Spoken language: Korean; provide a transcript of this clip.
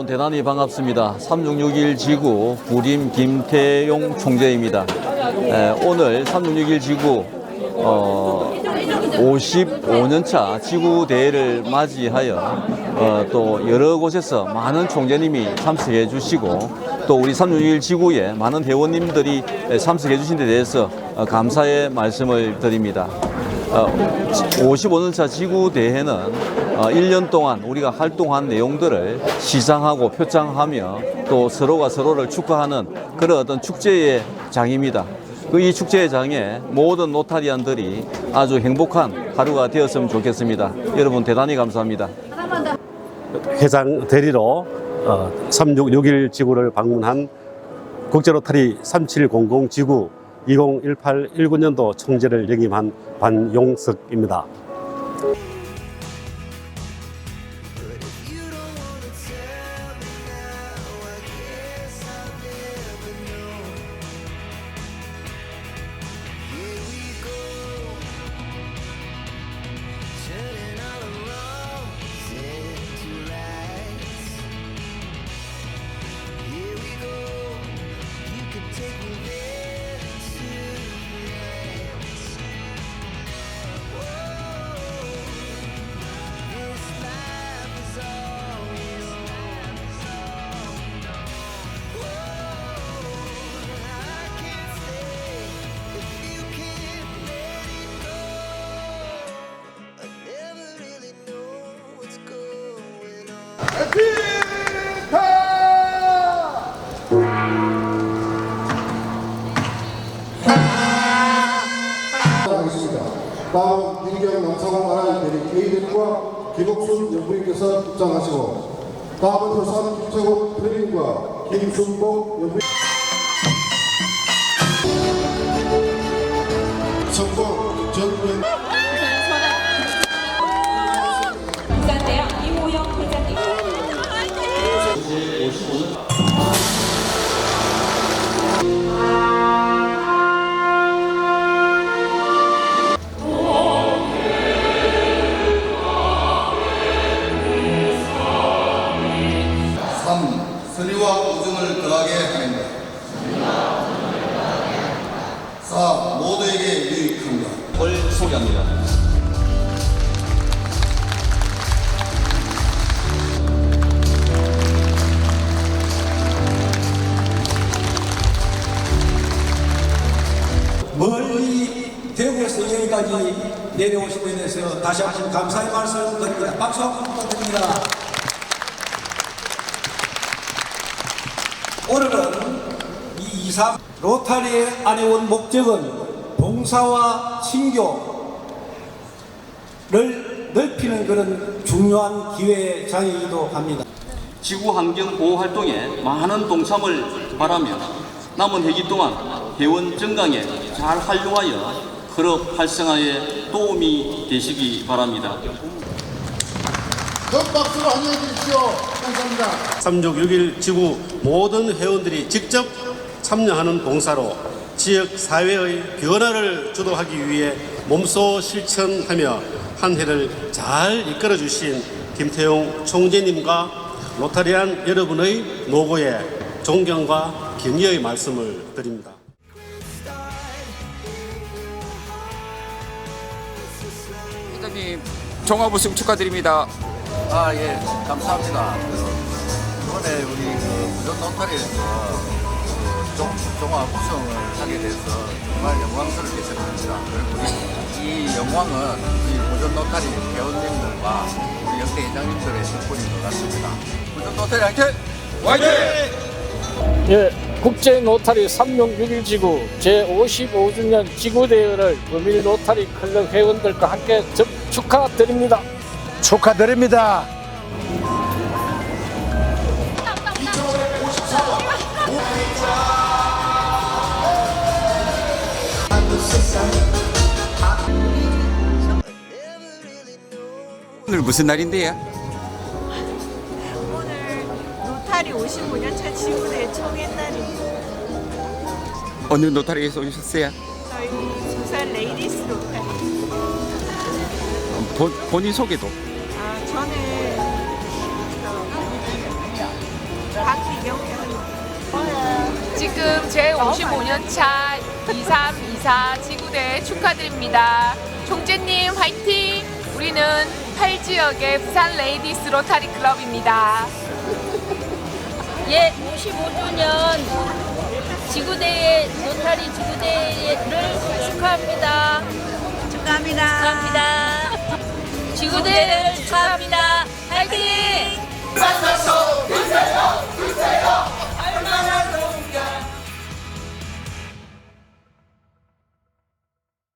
여러분 대단히 반갑습니다. 3661 지구 부림 김태용 총재입니다. 에, 오늘 3661 지구 어, 55년차 지구 대회를 맞이하여 어, 또 여러 곳에서 많은 총재님이 참석해 주시고 또 우리 361 지구에 많은 회원님들이 참석해 주신 데 대해서 어, 감사의 말씀을 드립니다. 어, 55년차 지구 대회는 어, 1년 동안 우리가 활동한 내용들을 시상하고 표창하며 또 서로가 서로를 축하하는 그런 어떤 축제의 장입니다. 그이 축제의 장에 모든 노타리안들이 아주 행복한 하루가 되었으면 좋겠습니다. 여러분 대단히 감사합니다. 회장 대리로 어, 3661 지구를 방문한 국제로타리 3700 지구 2018-19년도 총재를 역임한 반용석입니다. 다. 다음 민경 남사공 아라이 대리 K대리과 김옥순 연구위께서 입장하시고 다음은 효산 김채국 대리인과 김순복 연구위 삼 선의와 우정을 더하게 하는 것. 사 모두에게 유익한 것. 을 소개합니다. 여기까지 내려오신 데 대해서 다시 한번 감사의 말씀 드립니다. 박수 한번 부탁드립니다. 오늘은 이 이사 로타리에 안에온 목적은 봉사와 친교를 넓히는 그런 중요한 기회의 장이기도 합니다. 지구 환경 보호 활동에 많은 동참을 바라며 남은 회기 동안 회원 증강에 잘 활용하여 클럽 활성화에 도움이 되시기 바랍니다. 큰 박수로 환영해 주십시오. 감사합니다. 3661 지구 모든 회원들이 직접 참여하는 봉사로 지역 사회의 변화를 주도하기 위해 몸소 실천하며 한 해를 잘 이끌어 주신 김태용 총재님과 로타리안 여러분의 노고에 존경과 경의의 말씀을 드립니다. 회장님 종합 우승 축하드립니다. 아, 예, 감사합니다. 그, 이번에 우리 그 부전 노타리에서 그 종, 종합 우승을 하게 돼서 정말 영광스럽게 생각합니다. 그리고 이, 이 영광은 우리 부전 노타리 회원님들과 우리 역대 회장님들의 덕분인 것 같습니다. 부전 노타리 화이팅! 예, 국제 노타리 3661 지구 제55주년 지구대회를 의밀 노타리 클럽 회원들과 함께 접- 축하드립니다. 축하드립니다. 오늘 무슨 날인데요? 오늘 로타리 55년차 지구대 총회날입니다. 어느 노타리에서 오셨어요? 저희 부산 레이디스 로 본, 본인 소개도. 아, 저는 저 이경태 지금 제 55년 차 2324 지구대 축하드립니다. 총재님 화이팅! 우리는 8지역의 부산 레이디스 로타리 클럽입니다. 예, 55주년 지구대회 로타리 지구대회를 축하합니다. 축하합니다. 축하합니다. 지구대회를 축하합니다.